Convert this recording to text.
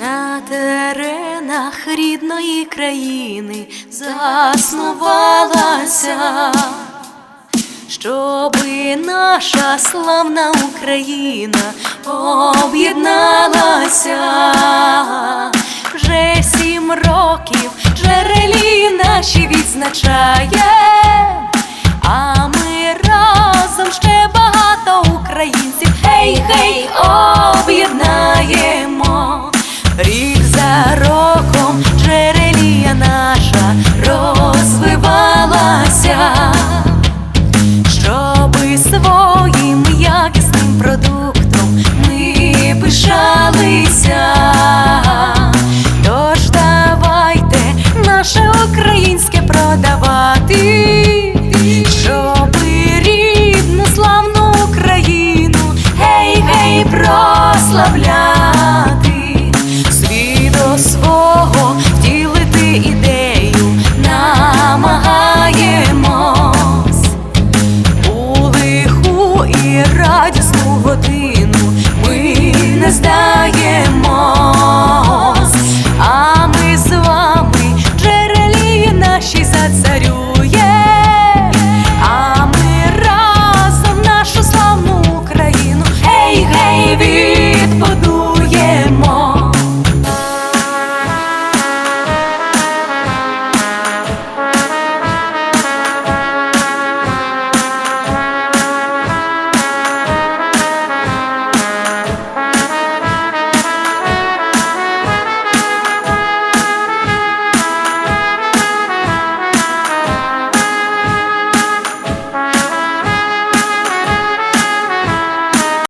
на теренах рідної країни заснувалася, щоби наша славна Україна об'єдналася. Вже сім років джерелі наші відзначає, а ми разом ще багато українців. Гей, гей, об'єднаємо. навчалися, тож давайте наше українське продавати, щоб рідну славну Україну, гей, гей, прославляти. здаємось, а ми з вами джерелі наші за царю.